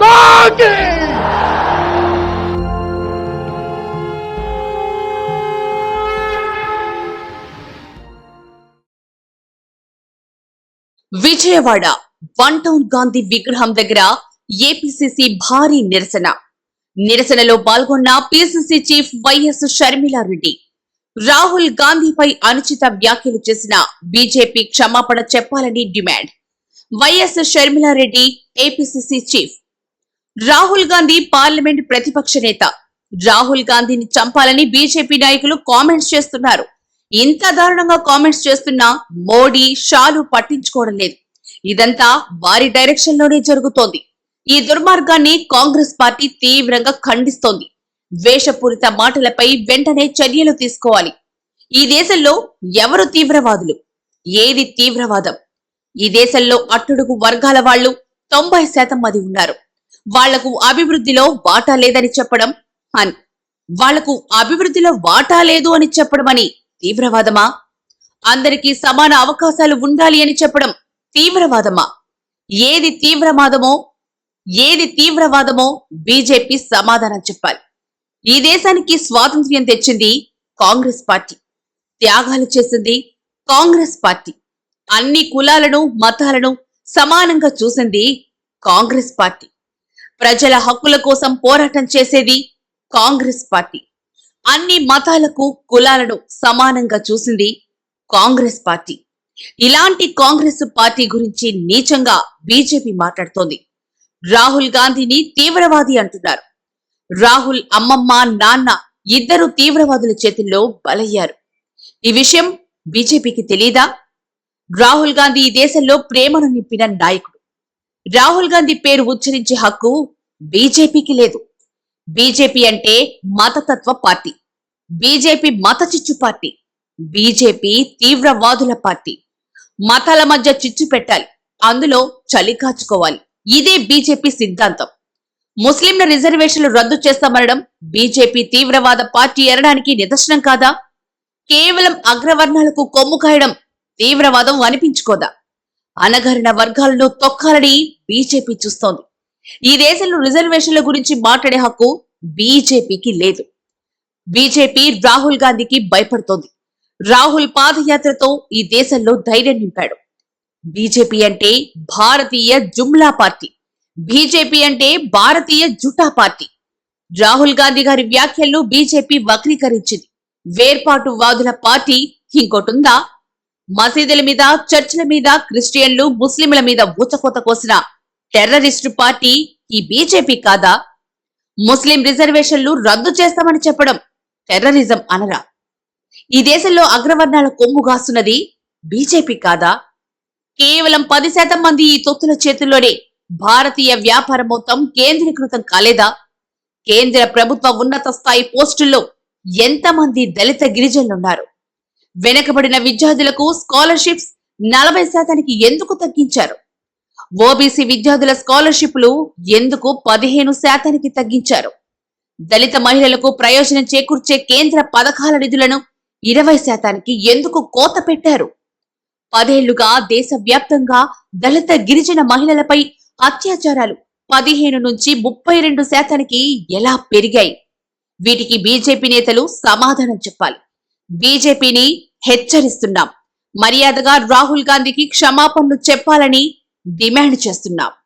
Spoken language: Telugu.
మాతాకి విజయవాడ వన్ టౌన్ గాంధీ విగ్రహం దగ్గర ఏపీసీసీ భారీ నిరసన. నిరసనలో పాల్గొన్న PCC chief YS Sharmila Reddy. Rahul గాంధీపై అనుచిత వ్యాఖ్యలు చేసిన బీజేపీ క్షమాపణ చెప్పాలని demand. YS Sharmila Reddy APCC chief Rahul Gandhi parliament ప్రతిపక్ష నేత. రాహుల్ గాంధీని చంపాలని బీజేపీ నాయకులు కామెంట్స్ చేస్తున్నారు. ఇంత దారుణంగా కామెంట్స్ చేస్తున్నా మోడీ షాలు పట్టించుకోవడం లేదు. ఇదంతా వారి డైరెక్షన్లోనే జరుగుతోంది. ఈ దుర్మార్గాన్ని కాంగ్రెస్ పార్టీ తీవ్రంగా ఖండిస్తోంది. ద్వేషపూరిత మాటలపై వెంటనే చర్యలు తీసుకోవాలి. ఈ దేశంలో ఎవరు తీవ్రవాదులు? ఏది తీవ్రవాదం? ఈ దేశంలో అట్టడుగు వర్గాల వాళ్ళు తొంభై శాతం మంది ఉన్నారు. వాళ్ళకు అభివృద్ధిలో వాటా లేదని చెప్పడం అని. వాళ్ళకు అభివృద్ధిలో వాటా లేదు అని చెప్పడం అని తీవ్రవాదమా? అందరికీ సమాన అవకాశాలు ఉండాలి అని చెప్పడం తీవ్రవాదమా? ఏది తీవ్రవాదమో ఏది తీవ్రవాదమో బీజేపీ సమాధానం చెప్పాలి. ఈ దేశానికి స్వాతంత్ర్యం తెచ్చింది కాంగ్రెస్ పార్టీ. త్యాగాలు చేసింది కాంగ్రెస్ పార్టీ. అన్ని కులాలను మతాలను సమానంగా చూసింది కాంగ్రెస్ పార్టీ. ప్రజల హక్కుల కోసం పోరాటం చేసేది కాంగ్రెస్ పార్టీ. అన్ని మతాలకు కులాలను సమానంగా చూసింది కాంగ్రెస్ పార్టీ. ఇలాంటి కాంగ్రెస్ పార్టీ గురించి నీచంగా బీజేపీ మాట్లాడుతోంది. రాహుల్ గాంధీని తీవ్రవాది అంటున్నారు. రాహుల్ అమ్మమ్మ నాన్న ఇద్దరు తీవ్రవాదుల చేతుల్లో బలయ్యారు. ఈ విషయం బీజేపీకి తెలీదా? రాహుల్ గాంధీ ఈ దేశంలో ప్రేమను నింపిన నాయకుడు. రాహుల్ గాంధీ పేరు ఉచ్చరించే హక్కు బీజేపీకి లేదు. బీజేపీ అంటే మతతత్వ పార్టీ. బీజేపీ మత చిచ్చు పార్టీ. BJP తీవ్రవాదుల party. మతాల మధ్య చిచ్చు పెట్టాలి. అందులో చలి కాచుకోవాలి. ఇదే బీజేపీ సిద్ధాంతం. ముస్లింల రిజర్వేషన్లు రద్దు చేస్తామనడం బీజేపీ తీవ్రవాద పార్టీ ఎరడానికి నిదర్శనం కాదా? కేవలం అగ్రవర్ణాలకు కొమ్ము కాయడం తీవ్రవాదం అనిపించుకోదా? అనగరిన వర్గాలను తొక్కాలని బీజేపీ చూస్తోంది. ఈ దేశంలో రిజర్వేషన్ల గురించి మాట్లాడే హక్కు బీజేపీకి లేదు. బీజేపీ రాహుల్ గాంధీకి భయపడుతోంది. రాహుల్ పాదయాత్రతో ఈ దేశంలో ధైర్యం నింపాడు. బీజేపీ అంటే భారతీయ జుమ్లా పార్టీ. బీజేపీ అంటే భారతీయ జుటా పార్టీ. రాహుల్ గాంధీ గారి వ్యాఖ్యలను బీజేపీ వక్రీకరించింది. వేర్పాటు వాదుల పార్టీ ఇంకోటుందా మసీదుల మీద చర్చిల మీద క్రిస్టియన్లు ముస్లింల మీద ఊచకోత కోసిన టెర్రరిస్టు పార్టీ ఈ బీజేపీ కాదా? ముస్లిం రిజర్వేషన్లు రద్దు చేస్తామని చెప్పడం టెర్రరిజం అనరా? ఈ దేశంలో అగ్రవర్ణాల కొమ్ము కాస్తున్నది బీజేపీ కాదా? కేవలం పది శాతం మంది ఈ తొత్తుల చేతుల్లోనే భారతీయ వ్యాపారం మొత్తం కేంద్రీకృతం కాలేదా? కేంద్ర ప్రభుత్వ ఉన్నత స్థాయి పోస్టుల్లో ఎంతమంది దళిత గిరిజనులున్నారు? వెనకబడిన విద్యార్థులకు స్కాలర్షిప్స్ నలభై శాతానికి ఎందుకు తగ్గించారు? ఓబీసీ విద్యార్థుల స్కాలర్షిప్లు ఎందుకు పదిహేను శాతానికి తగ్గించారు? దళిత మహిళలకు ప్రయోజనం చేకూర్చే కేంద్ర పథకాల నిధులను ఇరవై శాతానికి ఎందుకు కోత పెట్టారు? పదేళ్ళుగా దేశవ్యాప్తంగా దళిత గిరిజన మహిళలపై అత్యాచారాలు పదిహేను నుంచి ముప్పై రెండు శాతానికి ఎలా పెరిగాయి? వీటికి బీజేపీ నేతలు సమాధానం చెప్పాలి. బీజేపీని హెచ్చరిస్తున్నాం. మర్యాదగా రాహుల్ గాంధీకి క్షమాపణలు చెప్పాలని డిమాండ్ చేస్తున్నాం.